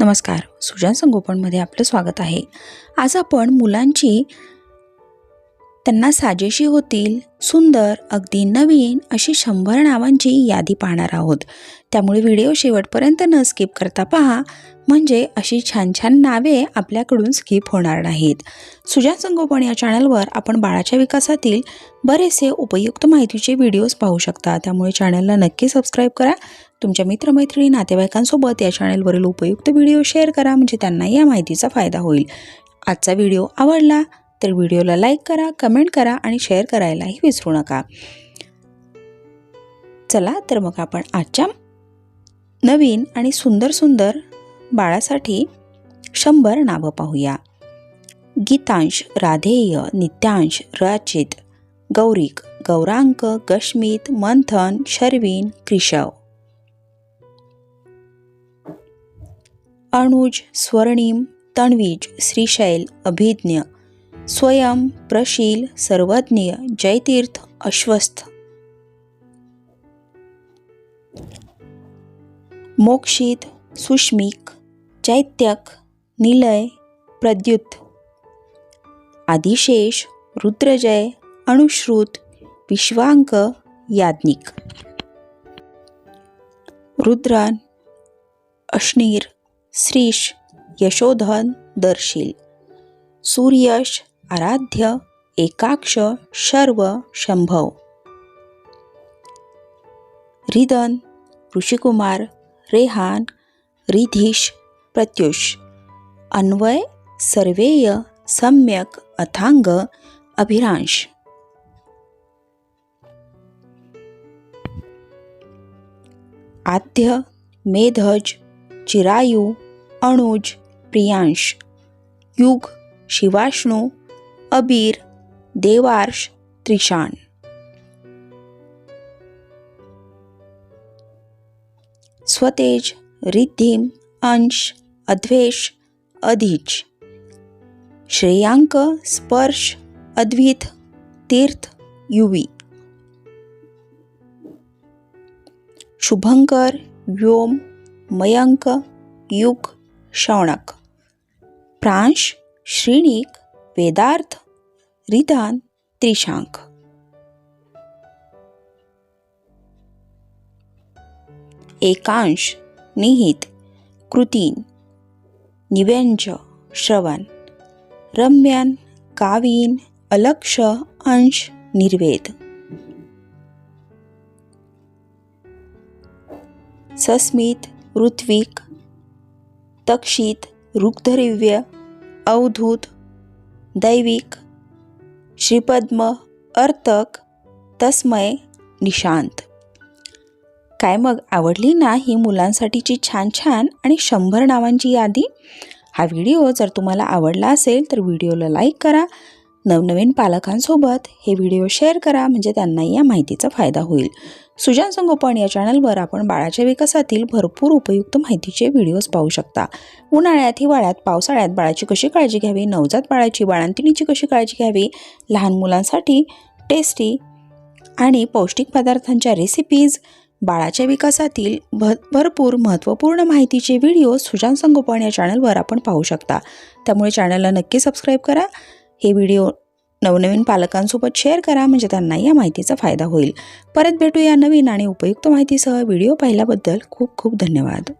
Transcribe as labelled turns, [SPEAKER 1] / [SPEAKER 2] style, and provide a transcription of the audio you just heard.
[SPEAKER 1] नमस्कार. सुजन संगोपनमध्ये आपलं स्वागत आहे. आज आपण मुलांची त्यांना साजेशी होतील सुंदर अगदी नवीन अशी शंभर नावांची यादी पाहणार आहोत. त्यामुळे व्हिडिओ शेवटपर्यंत न स्किप करता पहा म्हणजे अशी छान छान नावे आपल्याकडून स्किप होणार नाहीत. सुजान संगोपन या चॅनलवर आपण बाळाच्या विकासातील बरेचसे उपयुक्त माहितीचे व्हिडिओज पाहू शकता. त्यामुळे चॅनलला नक्की सबस्क्राईब करा. तुमच्या मित्रमैत्रिणी नातेवाईकांसोबत या चॅनलवरील उपयुक्त व्हिडिओ शेअर करा म्हणजे त्यांनाही या माहितीचा फायदा होईल. आजचा व्हिडिओ आवडला तर व्हिडिओला लाईक करा कमेंट करा आणि शेअर करायलाही विसरू नका. चला तर मग आपण आजच्या नवीन आणि सुंदर सुंदर बाळासाठी शंभर नावं पाहूया. गीतांश राधेय नित्यांश रचित गौरिक गौरांक गश्मित मंथन शर्विन क्रिशव अनुज स्वर्णिम तणवीज श्रीशैल अभिज्ञ स्वयं प्रशील सर्वज्ञ जयतीर्थ अश्वस्थ. मोक्षित सुष्मिक चैत्यक निलय प्रद्युत. आदिशेष रुद्रजय अणुश्रुत विश्वांक याज्ञिक. रुद्रान अश्नीर श्रीश यशोधन दर्शील. सूर्यश आराध्य एकाक्ष शर्व शंभव. रिदन ऋषिकुमार रेहान रिधीश प्रत्युष. अन्वय सर्वेय सम्यक अथांग अभिरांश. आद्य मेधज चिरायू अणुज प्रियांश. युग शिवाष्णू अबीर देवार्ष त्रिशाण स्वतेज रिद्धिम अंश अद्वेष अधिज श्रेयांक स्पर्श अद्वित तीर्थ युवी। शुभंकर व्योम मयंक युग शौणक प्रांश श्रीणिक वेदार्थ रिदान त्रिशांक. एकांश निहित कृतीन निव्यंज श्रवण रम्यन कावीन अलक्ष अंश निर्वेद. सस्मित ऋत्विक तक्षित रुग्धरिव्य अवधूत दैविक श्रीपद्म अर्तक तस्मय निशांत. काय मग आवडली ना ही मुलांसाठीची छान छान आणि शंभर नावांची यादी? हा व्हिडिओ जर तुम्हाला आवडला असेल तर व्हिडिओला लाईक करा नवनवीन पालकांसोबत हे व्हिडिओ शेअर करा म्हणजे त्यांनाही या माहितीचा फायदा होईल. सुजान संगोपन या चॅनलवर आपण बाळाच्या विकासातील भरपूर उपयुक्त माहितीचे व्हिडिओज पाहू शकता. उन्हाळ्यात हिवाळ्यात पावसाळ्यात बाळाची कशी काळजी घ्यावी? नवजात बाळाची बाळांतिणीची कशी काळजी घ्यावी? लहान मुलांसाठी टेस्टी आणि पौष्टिक पदार्थांच्या रेसिपीज बाळाच्या विकासातील भ भरपूर महत्त्वपूर्ण माहितीचे व्हिडिओ सुजान संगोपन या चॅनलवर आपण पाहू शकता. त्यामुळे चॅनलला नक्की सबस्क्राईब करा. हे व्हिडिओ नवनवीन पालकांसोबत शेअर करा म्हणजे त्यांनाही या माहितीचा फायदा होईल. परत भेटूया नवीन आणि उपयुक्त माहितीसह. व्हिडिओ पाहिल्याबद्दल खूप खूप धन्यवाद.